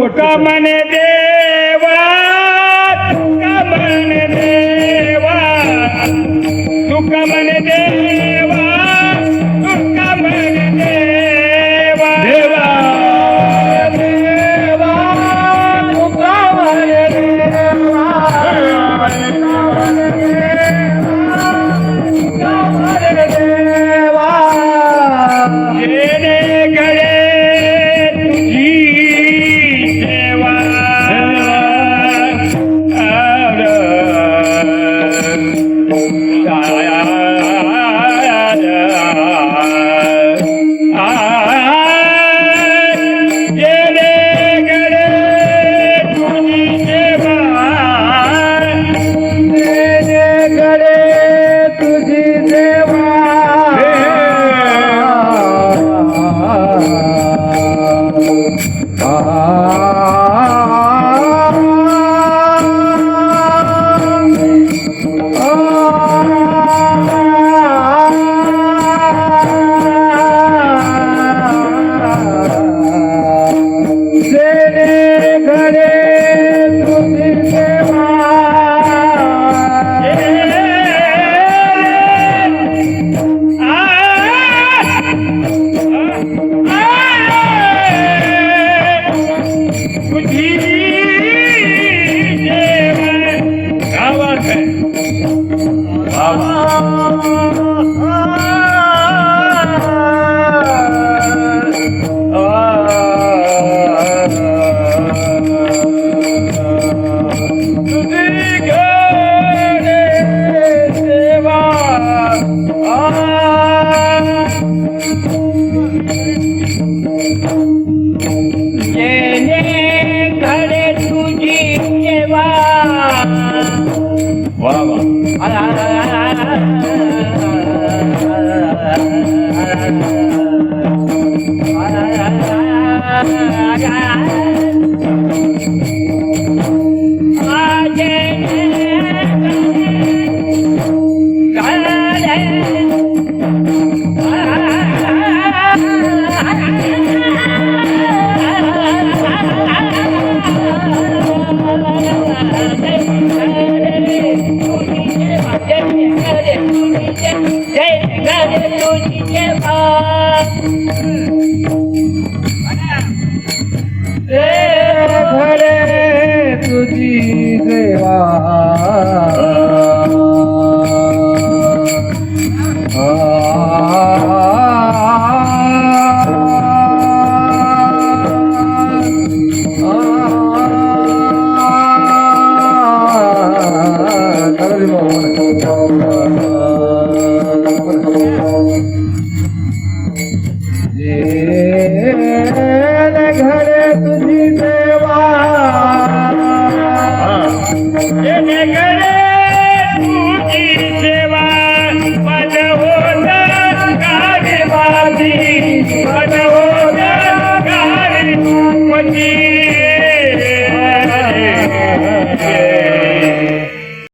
मन देवा तुका मन देवा। तुका मन देवा Oh. ભરે તુજી સેવા Thank you.